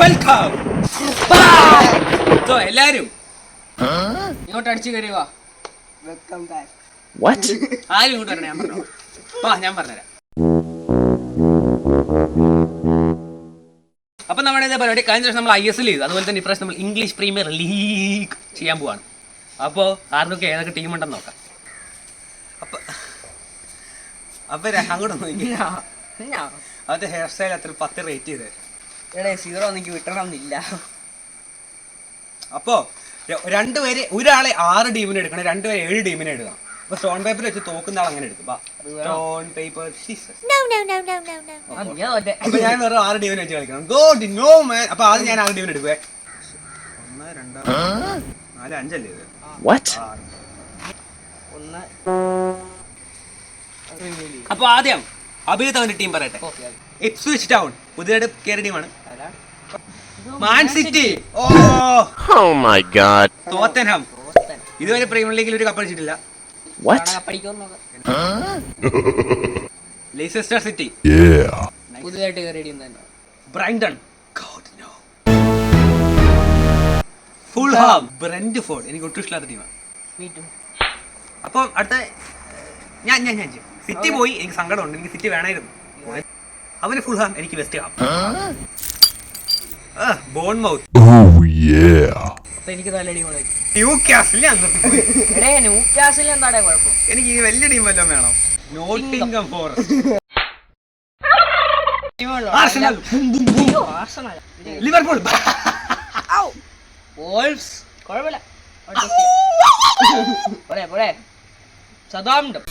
Welcome so എല്ലാരും. ഇങ്ങോട്ട് അടിച്ചു കയറി വാ. വെൽക്കം ബാക്ക് വാട്ട് ആരും ഇങ്ങോട്ട് വരണേ ഞാൻ പറഞ്ഞു. വാ ഞാൻ പറഞ്ഞുതരാം. അപ്പൊ നമ്മുടെ ഇതേ പരിപാടി കഴിഞ്ഞ ദിവസം നമ്മൾ ഐ എസ് എൽ ചെയ്തു. അതുപോലെ തന്നെ ഇപ്രാവശ്യം നമ്മൾ ഇംഗ്ലീഷ് പ്രീമിയർ ലീഗ് ചെയ്യാൻ പോവാണ്. അപ്പോൾ ആർക്കൊക്കെ ഏതൊക്കെ ടീം ഉണ്ടെന്ന് നോക്കാം. അപ്പൊ അപ്പൊ ര- അങ്ങോട്ട് നോക്കി അവന്റെ ഹെയർ സ്റ്റൈൽ അത്ര പത്ത് റേറ്റ് ചെയ്തേ എടേ സീറോ എനിക്ക് വിട്ടണമെന്നില്ല. അപ്പോ ര- രണ്ടുപേര് ഒരാളെ ആറ് ടീമിനെ എടുക്കണം രണ്ടുപേരെ ഏഴ് ടീമിനെ എടുക്കണം. അപ്പൊ സ്റ്റോൺ പേപ്പർ വെച്ച് തോക്കുന്ന ആൾ അങ്ങനെ എടുക്കും സ്റ്റോൺ പേപ്പർ തോറ്റെ അപ്പൊ ഞാൻ വേറെ ആറ് ടീമിനെ വെച്ച് കളിക്കണം. ഗോ ഡി നോ മാൻ അപ്പൊ ആദ്യം ഞാൻ ആറ് ടീമിനെ എടുക്കുവേ. ഒന്ന് രണ്ട് നാല് അഞ്ചല്ലേ ഇത്? What? ആറ്. ഒന്ന്. അപ്പൊ ആദ്യം അഭിജിത്ത് അവന്റെ ടീം പറയട്ടെ. ഓക്കെ ഇപ്സ്വിച്ച് ടൗൺ പുതിയതായിട്ട് കയറിയ ടീമാണ് Man City oh. My god god. Tottenham. ഇതുവരെ പ്രീമിയർ ലീഗിൽ ഒരു കപ്പ് അടിച്ചിട്ടില്ല. ലെയ്സെസ്റ്റർ സിറ്റി പുതിയതായിട്ട് കയറി ബ്രൈൻഡൺ ഫുൾഹാം ബ്രെൻഡ് ഫോർഡ് എനിക്ക് ഒട്ടും ഇഷ്ടമില്ലാത്ത ടീമാണ് അപ്പോൾ അടുത്ത ഞാൻ ഞാൻ ഞാൻ സിറ്റി പോയി. എനിക്ക് സങ്കടമുണ്ട്. എനിക്ക് സിറ്റി വേണമായിരുന്നു. അവന് ഫുൾഹാം എനിക്ക് West Ham Bournemouth Oh. അപ്പൊ എനിക്ക് കൂടെ ന്യൂ കാസിൽ എടേ ന്യൂ കാസിൽ എന്താടേ കുഴപ്പം? എനിക്ക് ഈ വലിയ ടീം വല്ലതും വേണം? Nottingham Forest Arsenal Liverpool Wolves കുഴപ്പമില്ല. പോരെ പോരെ. Southampton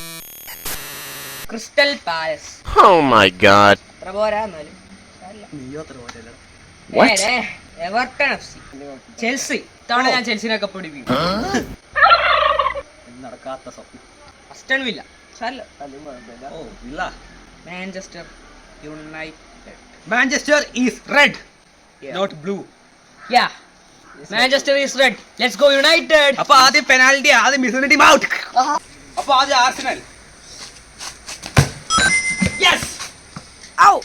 Crystal Palace oh my god എത്ര പോരാ എന്നാലും? നീയോ എത്ര ഏ, എവർട്ടൺ എഫ് സി ചെൽസി ഇത്തവണ ഞാൻ ചെൽസിനെ കപ്പ് പിടിപ്പിക്കും. നടക്കാത്ത സ്വപ്നം. Aston Villa oh Villa Manchester United Manchester is red. Not blue yeah Manchester is red let's go United അപ്പൊ ആദ്യം പെനാൽറ്റി ആദ്യം മിസ് ടീം ഔട്ട് അപ്പൊ ആദ്യം ആർസണൽ യെസ് ഔ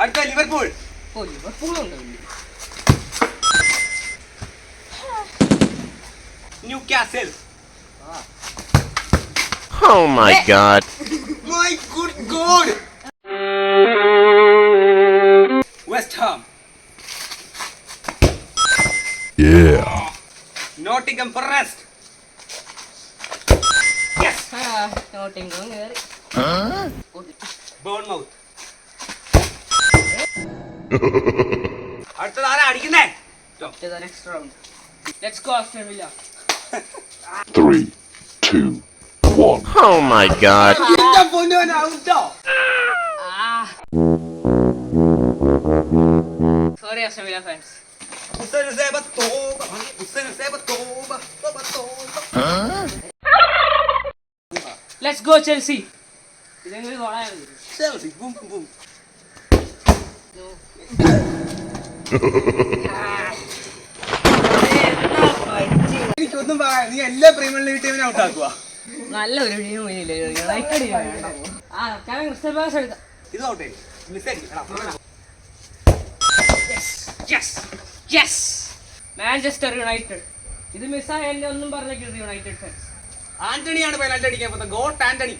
അടുത്ത Liverpool Oliver pulando. Newcastle. Ah. Oh my hey. god. my good god. West Ham. Yeah. Nottingham Forest. Yes. Ah, Nottingham. Huh? Bournemouth. അടുത്തത് ആരാ അടിക്കുന്നേ? Next round let's go Aston Villa. Three, two, one. Oh my god. എന്റെ പൊന്നുവൻ ഔട്ടോ. Sorry Aston Villa fans ഉസ്സൻ സേബ തോബ ഉസ്സൻ സേബ തോബ തോബ തോബ ലെറ്റ്സ് ഗോ ചെൽസി ഇതെങ്കിലും കൊള്ളാൻ ചെൽസി ബൂം ബൂം ബൂം. എനിക്കൊന്നും പറയാം. നീ എല്ലാ പ്രീമിയർ ടീമിനെ ഔട്ട് ആക്കുക നല്ല ഒരു ടീം ഇത് ഔട്ട് മാഞ്ചസ്റ്റർ യുണൈറ്റഡ് ഇത് മിസ്സായ എന്നെ ഒന്നും പറഞ്ഞേക്കരുത് യുണൈറ്റഡ് ഫാൻസ് ആന്റണിയാണ് പെനാൽറ്റി അടിക്കാൻ പോകുന്നത്. ഗോട്ട് ആന്റണി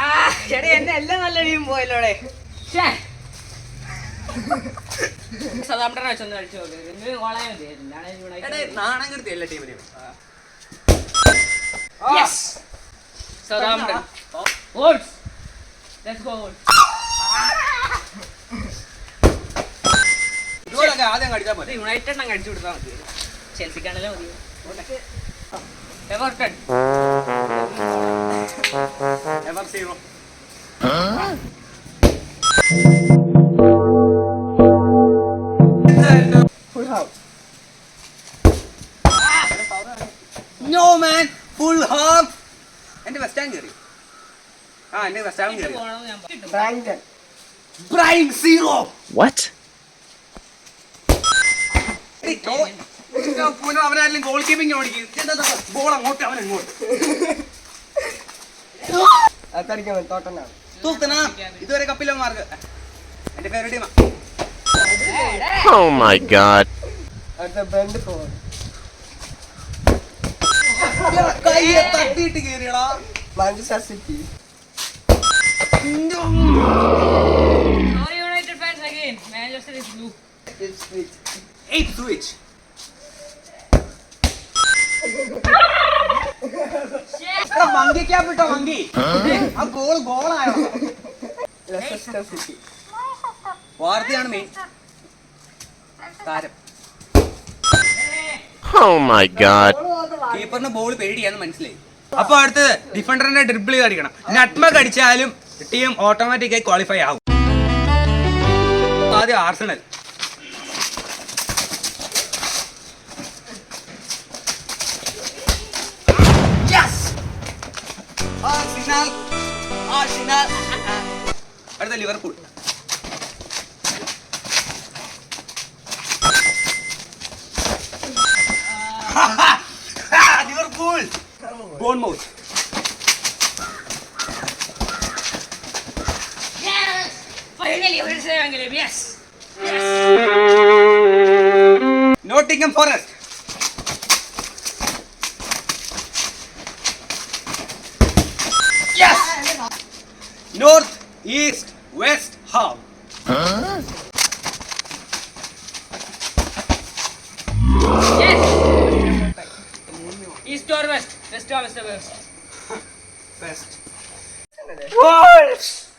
ആ എന്നെ എല്ലാം നല്ല ടീം പോയല്ലോടെ. സദാംടനെ വെച്ചൊന്ന് കടിച്ചാൽ യുണൈറ്റഡ് അങ്ങ് അടിച്ചു കൊടുത്താൽ മതി. ചെൽസിക്കാണല്ലോ മതി. Everton ever zero no man Fulham എന്റെ വെസ്റ്റ് ഹാം കയറി ആ എന്റെ വെസ്റ്റ് ഹാം കയറി ബ്രാൻഡൻ ബ്രൈൻ സീറോ വാട്ട് അവനാരെങ്കിലും ഗോൾ കീപ്പിംഗ് ഓടിക്കും. ബോൾ അങ്ങോട്ട് അവൻ ഇങ്ങോട്ട്. അതടിക്കാൻ തോട്ടനാണ് തൂക്കണ ഇതുവരെ കപ്പില്ല മാർക്ക് എന്റെ ഫേവറേറ്റ് ടീമാ Oh my god. കയ്യെ തട്ടിയിട്ട് കേറിയടാ Sorry, United fans again. Manchester is blue. Eight switch monkey cap ഇട്ടോ മങ്കി. ആ ഗോൾ ഗോളായോ വാർത്തയാണ് മെയിൻ താരം. Oh. കീപ്പറിന് ബോൾ പേടിയാന്ന് മനസ്സിലായി. അപ്പൊ അടുത്തത് ഡിഫൻഡറിന്റെ ഡ്രിബിൾ അടിക്കണം നട്മക് അടിച്ചാലും ടീം ഓട്ടോമാറ്റിക്കായി ക്വാളിഫൈ ആവും. ആദ്യം ആർസണൽ അടുത്ത Liverpool Liverpool Bournemouth Yes! Finally, ഒരു സേവെങ്കിലും yes! Nottingham Forest north East or west? West or west? West. west. Wolves!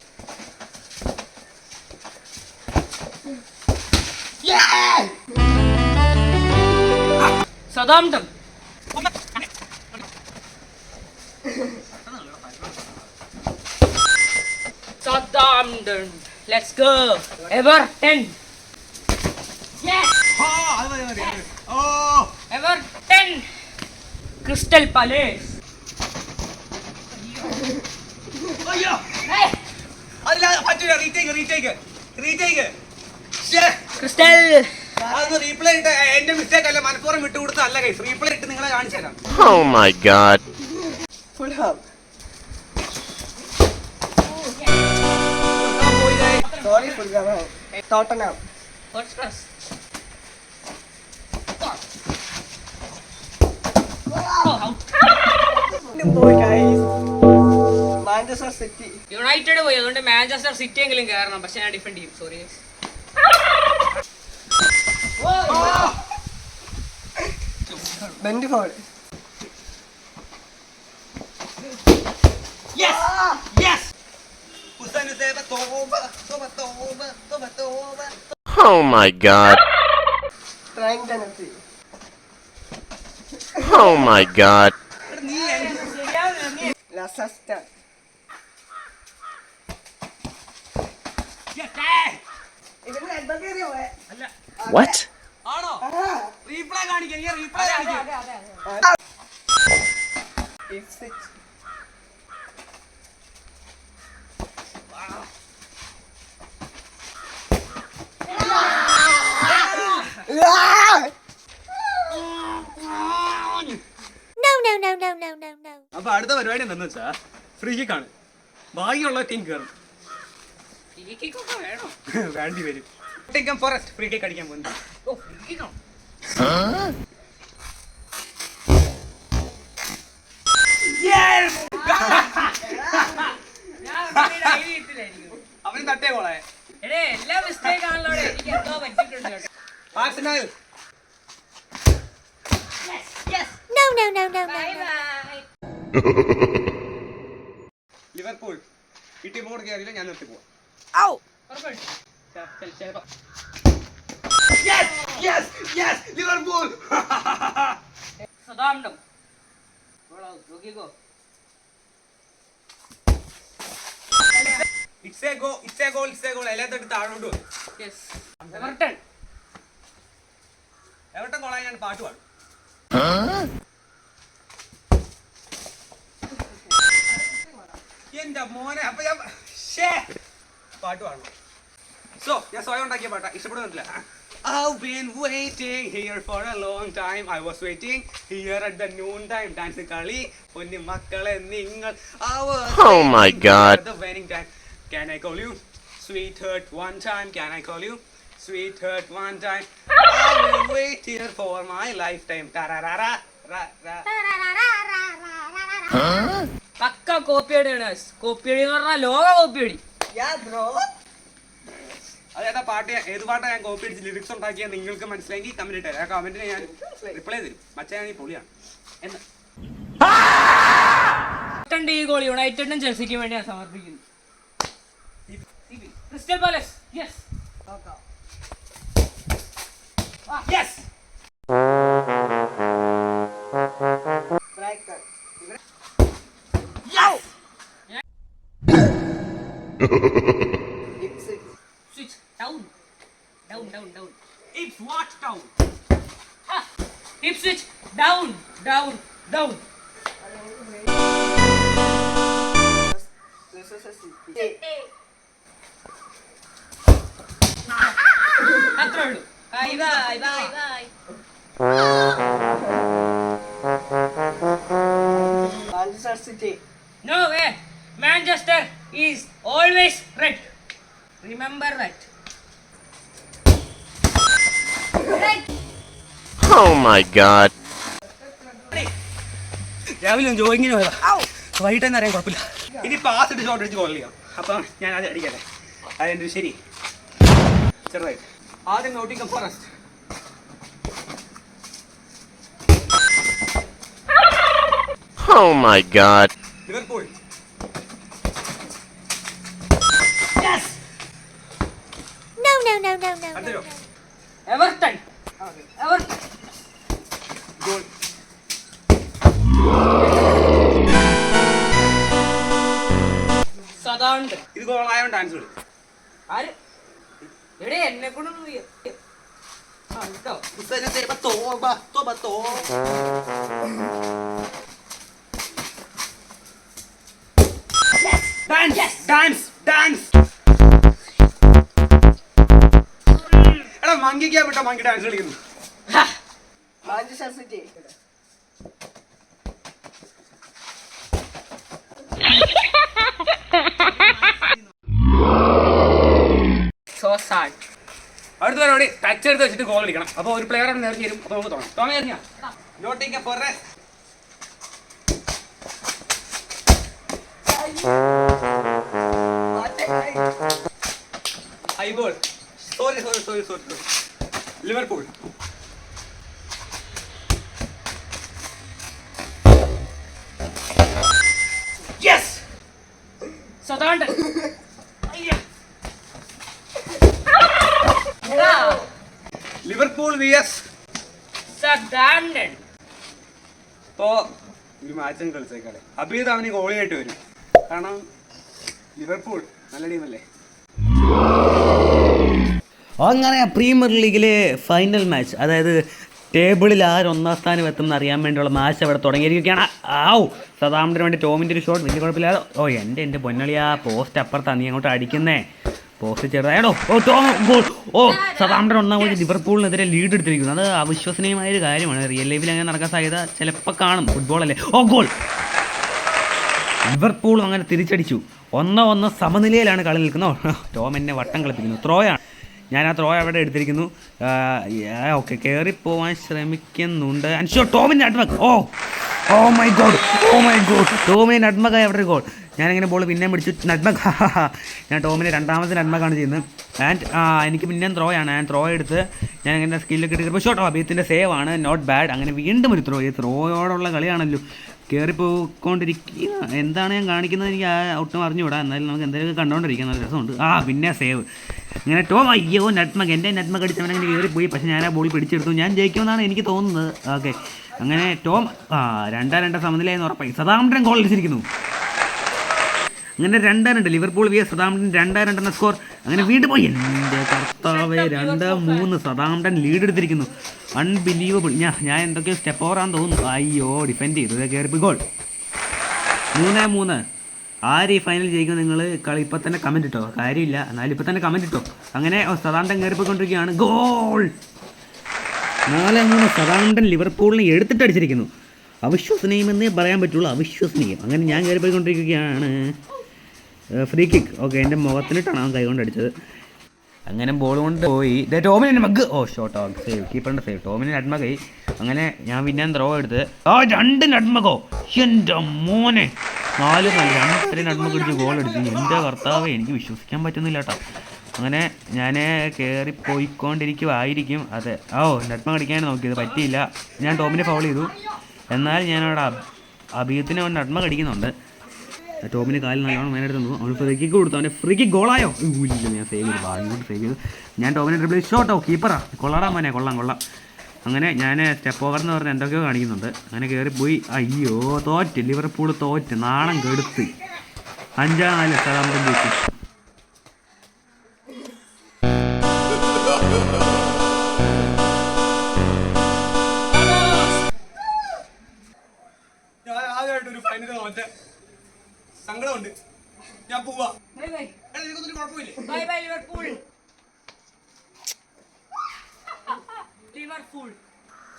Yeah! Southampton. Southampton. Let's go. Ever Everton. Crystal Palace. അയ്യോ! അതില്ല പറ്റൂല റീടേക്ക് റീടേക്ക് റീടേക്ക് Crystal. അതൊന്ന് replay ഇട്ട് എന്റെ mistake അല്ല മനഃപൂർവം വിട്ടുകൊടുത്ത അല്ല കൈസ് റീപ്ലേ ഇട്ട് നിങ്ങളെ കാണിച്ചു തരാം Oh my god. What's City United പോയി അതുകൊണ്ട് മാഞ്ചസ്റ്റർ സിറ്റി എങ്കിലും കയറണം പക്ഷെ ഞാൻ ഡിഫെൻഡ് ചെയ്യും സോറി ഹുസൈൻ ഹുസൈബ തോബ തോബ തോബ തോബ തോബ Oh my god. Oh my god. നീ sasta. What? ആണോ? റീപ്ലേ കാണിക്കാൻ ഈ റീപ്ലേ കാണിക്കാൻ No, no, no no no no no അപ്പൊ അടുത്ത പരിപാടി എന്താന്ന് വെച്ചാ ഫ്രീ കിക്ക് ആണ് ബാക്കിയുള്ള ടീം കയറും വേണോ? വേണ്ടി വരും. ടിക്കം ഫോറസ്റ്റ് ഫ്രീ കിക്ക് അടിക്കാൻ പോകുന്നു. അവന് തട്ടേ കോളെ എടേ എല്ലാ മിസ്റ്റേക്ക് ആണല്ലോ എനിക്ക് എന്തോ പറ്റിയിട്ടുണ്ട് yes Arsenal No, no, no, no, no. Bye bye. Liverpool ഈ ടീം കൂടെ കയറിയില്ല ഞാൻ നിർത്തി പോവാം ഉറപ്പായിട്ടും. ചെ- ചെ- ചിലപ്പോ. Liverpool Southampton. Roll out. നോക്കിക്കോ. It's a goal, it's a goal, it's a goal. എല്ലാത്തോട്ട് താഴോട്ട് വന്നു Yes. Everton. എവിടെ കോളായി ഞാൻ പാട്ട് പാടും എന്റെ മോനെ അപ്പൊ ഞാൻ ശ്ശേ. പാട്ട് പാടണം സോ ഞാൻ സ്വയം ഉണ്ടാക്കിയ പാട്ടാ ഇഷ്ടപ്പെടുന്നില്ല I've been waiting here for a long time. I was waiting here at the noon time. Dance കളി പൊന്നു മക്കളെ നിങ്ങൾ I was Oh my God. the winning time. Can I call you? Sweetheart, one time. Can I call you? Sweetheart, one time. I will wait here for my lifetime. Ta-ra-ra-ra, ra, ra. പക്ക കോപ്പിയടിയാണ് കോപ്പിയടി എന്ന് പറഞ്ഞാൽ ലോക കോപ്പിയടി അതേതാ പാട്ട് ഞാൻ- ഏത് പാട്ടാ ഞാൻ copy അടിച്ച് ലിറിക്സ് ഉണ്ടാക്കിയാൽ നിങ്ങൾക്ക് മനസ്സിലായെങ്കിൽ കമന്റ് ഇട്ടേ ആ കമന്റിന് ഞാൻ റിപ്ലൈ തരും. മച്ചാൻ ഈ പൊളിയാണ്. എന്ന്. ഈ ഗോൾ യുണൈറ്റഡും ചെൽസിക്കും വേണ്ടി ഞാൻ സമർപ്പിക്കുന്നു. Crystal Palace yes yes it's a switch down. Down, down, down. It's what down? Ha! Hip switch down, down, down. ಹತ್ರಳು bye bye bye bye Manchester City. No way. Manchester. Is always red. Remember that. Oh my god. രാവിലെ ഒന്ന് ജോയിങ്ങിന് പോയതാ. വൈകിട്ട് തന്നെ അറിയാൻ കുഴപ്പമില്ല. ഇനി pass ഇട്ട് shot അടിച്ച് ഗോൾ ചെയ്യാം. അപ്പം ഞാൻ അത് അടിക്കട്ടെ. അതെന്റെ ശരി? ചെറുതായിട്ട് ആദ്യം Notting Forest Oh my god. Liverpool No, no, no, no, no. Everton. Everton. Goal Southampton ഇത് ആയതുകൊണ്ട് ആൻസർ ഇടും. ആര്? എവിടെ എന്നെ കൊണ്ടൊന്നും ആ കേട്ടോ ഡാൻസ് ഡാൻസ് ഡാൻസ് എടാ മങ്കിക്കാൻ വിട്ട മങ്കി ഡാൻസ് കളിക്കുന്നു. അടുത്ത പരിപാടി ടച്ച് എടുത്ത് വെച്ചിട്ട് ഗോൾ അടിക്കണം. അപ്പോൾ ഒരു പ്ലെയർ ആണ് നേർത്തി തരും അപ്പോൾ നമുക്ക് തുടങ്ങാം. ടോമി എറിഞ്ഞാ നോട്ടിക്ക ഫോറെ I ball sorry sorry sorry sorry Liverpool yes Southampton. Liverpool V S ഇപ്പോ ഒരു മാച്ചും കളിച്ചേക്കാളെ അബീദ് അവന് ഗോളിയായിട്ട് വരും. കാരണം ലിവർപൂൾ നല്ല ടീമല്ലേ അങ്ങനെ പ്രീമിയർ ലീഗിലെ ഫൈനൽ മാച്ച് അതായത് ടേബിളിൽ ആര് ഒന്നാം സ്ഥാനം എത്തുമെന്ന് അറിയാൻ വേണ്ടിയുള്ള മാച്ച് അവിടെ തുടങ്ങിയിരിക്കുകയാണ്. ആവും സദാമിന് വേണ്ടി ടോമിന്റെ ഒരു ഷോട്ട് വലിയ കുഴപ്പമില്ലാതെ. ഓ എന്റെ എന്റെ പൊന്നളി ആ പോസ്റ്റ് അപ്പുറത്താണ് നീ അങ്ങോട്ട് അടിക്കുന്നേ. പോസ്റ്റ് ചെറുതായടോ ഓ ടോം ഗോൾ ഓ സദാമിന്റെ ഒന്നാം ഗോൾ ലിവർപൂളിനെതിരെ ലീഡ് എടുത്തിരിക്കുന്നു. അത് അവിശ്വസനീയമായ ഒരു കാര്യമാണ് റിയൽ ലൈഫിൽ അങ്ങനെ നടക്കാൻ സാധ്യത ചിലപ്പോൾ കാണും. ഫുട്ബോളല്ലേ ഓ ഗോൾ ലിവർപൂളും അങ്ങനെ തിരിച്ചടിച്ചു. ഒന്നോ ഒന്നോ സമനിലയിലാണ് കളി നിൽക്കുന്നത്. ടോം എന്നെ വട്ടം കളിപ്പിക്കുന്നു. ത്രോയാണ് ഞാൻ ആ ത്രോ അവിടെ എടുത്തിരിക്കുന്നു. ഓക്കെ പോവാൻ ശ്രമിക്കുന്നുണ്ട്. അൻഷോ ടോമിന്റെ അഡ്മക് oh oh my God oh my god. ടോമിന് നഡ്മക അവിടെ ഗോൾ. ഞാനിങ്ങനെ ബോൾ പിന്നെയും പിടിച്ചു. നഡ്മക ഞാൻ ടോമിനെ രണ്ടാമത്തെ നഡ്മകാണ് ചെയ്യുന്നത്. ആൻഡ് എനിക്ക് പിന്നെയും ത്രോ ആണ് ഞാൻ ത്രോ എടുത്ത് ഞാൻ ഇങ്ങനെ സ്കില്ലൊക്കെ എടുക്കുമ്പോൾ ഷോട്ടോ അഭിയത്തിന്റെ സേവ് ആണ്. നോട്ട് ബാഡ് അങ്ങനെ വീണ്ടും ഒരു ത്രോ. ഈ ത്രോയോടുള്ള കളിയാണല്ലോ. കയറിപ്പോയിക്കൊണ്ടിരിക്കുക എന്താണ് ഞാൻ കാണിക്കുന്നത്? എനിക്ക് ഒട്ടും അറിഞ്ഞുകൂടാ. എന്നാലും നമുക്ക് എന്തെങ്കിലും കണ്ടുകൊണ്ടിരിക്കാൻ നല്ല രസമുണ്ട്. ആ പിന്നെ സേവ് ഇങ്ങനെ ടോം അയ്യോ നെറ്റ്മക്ക് എന്റെ നട്മക് അടിച്ചവൻ അങ്ങനെ കയറിപ്പോയി പക്ഷേ ഞാൻ ആ ബോളി പിടിച്ചെടുത്തു. ഞാൻ ജയിക്കുമെന്നാണ് എനിക്ക് തോന്നുന്നത്. ഓക്കെ. അങ്ങനെ ടോം ആ രണ്ടാ രണ്ട സമനിലയെന്ന് ഉറപ്പായി. സദാംഡൻ ഗോൾ അടിച്ചിരിക്കുന്നു. അങ്ങനെ രണ്ടാ രണ്ട്. ലിവർപൂൾ വി എസ് സദാംഡൻ രണ്ടാ രണ്ടെന്ന സ്കോർ അങ്ങനെ വീണ്ടും പോയി. കർത്താവെ രണ്ട് മൂന്ന് സദാംഡൻ ലീഡ് എടുത്തിരിക്കുന്നു. അൺബിലീവബിൾ ഞാൻ ഞാൻ എന്തൊക്കെയോ സ്റ്റെപ്പ് ഓവറാന്ന് തോന്നുന്നു. അയ്യോ ഡിഫെൻഡ് ചെയ്തു. കയറിപ്പ് ഗോൾ മൂന്ന് മൂന്ന്. ആര് ഈ ഫൈനൽ ജയിക്കും നിങ്ങൾ കളി ഇപ്പം തന്നെ കമന്റ് ഇട്ടോ? കാര്യമില്ല. എന്നാലും ഇപ്പം തന്നെ കമന്റ് ഇട്ടോ? അങ്ങനെ സദാന്തൻ കയറിപ്പോയിക്കൊണ്ടിരിക്കുകയാണ് ഗോൾ നാല് മൂന്ന്. സദാന്തൻ ലിവർപൂളിനെ എടുത്തിട്ടടിച്ചിരിക്കുന്നു അവിശ്വസനീയമെന്നേ പറയാൻ പറ്റുള്ളൂ. അവിശ്വസനീയം. അങ്ങനെ ഞാൻ കയറിപ്പോയിക്കൊണ്ടിരിക്കുകയാണ് ഫ്രീ കിക്ക് ഓക്കെ എന്റെ മുഖത്തിനിട്ടാണ് അവൻ കൈകൊണ്ട് അടിച്ചത്. അങ്ങനെ ബോൾ കൊണ്ട് പോയി. ടോമിന് മഗ് ഓ ഷോട്ട് ഔട്ട് സേവ് കീപ്പറിന്റെ സേവ് ടോമിന് നട്മകൈ അങ്ങനെ ഞാൻ പിന്നെ ത്രോ എടുത്ത്. ആ രണ്ട് നട്മകോ എന്റെ മോനെ. നാല് നാല്. രണ്ട് പേര് നട്മക അടിച്ച് ഗോൾ എടുത്തു. എന്റെ ഭർത്താവ് എനിക്ക് വിശ്വസിക്കാൻ പറ്റുന്നില്ല കേട്ടോ. അങ്ങനെ ഞാൻ കയറി പോയിക്കൊണ്ടിരിക്കുമായിരിക്കും അതെ ഓ നഡ്മ അടിക്കാൻ നോക്കിയത് പറ്റിയില്ല. ഞാൻ ടോമിനെ ഫൗൾ ചെയ്തു. എന്നാൽ ഞാനവിടെ അഭിയത്തിനെ നഡ്മ അടിക്കുന്നുണ്ട് ടോമിന് കാലിൽ നല്ലോണം മേനെടുത്ത് തന്നു അവന് ഫ്രീ കിക്ക് കൊടുത്തു. അവന്റെ ഫ്രീ കിക്ക് ഗോളായോ ഇല്ല ഞാൻ സേവ് ചെയ്തു കൊണ്ട് സേവ് ചെയ്തു. ഞാൻ ടോമിനെ ഡ്രിബിൾ ഷോട്ടോ കീപ്പറാ കൊള്ളാടാ മോനെ കൊള്ളാം കൊള്ളാം. അങ്ങനെ ഞാൻ സ്റ്റെപ്പ് ഓവർ എന്ന് പറഞ്ഞ് എന്തൊക്കെയോ കാണിക്കുന്നുണ്ട്. അങ്ങനെ കയറിപ്പോയി അയ്യോ തോറ്റ്. ലിവർപൂൾ തോറ്റ്. നാണം കെടുത്ത്. അഞ്ചാം നാല് സ്ഥലം ജയിച്ചു. ഞാൻ ഫൈനൽ തോറ്റ. സങ്കടമുണ്ട്. ഞാൻ പോവാ. Bye bye. എടാ, നിനക്കൊന്നും കുഴപ്പമില്ലേ. Bye bye Liverpool. Liverpool.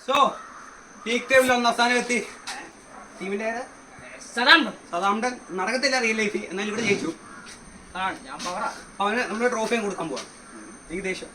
So peak ടൈമിൽ ഒന്ന് അവസാനം എത്തി. ടീമിന്റെ സദാംഡൻ നടക്കത്തില്ല റിയൽ ലൈഫിൽ എന്നാൽ ഇവിടെ ജയിച്ചു. ആണ് ഞാൻ പവറാ അവന് നമ്മുടെ ട്രോഫിയും കൊടുക്കാൻ പോവാം. ഏകദേശം!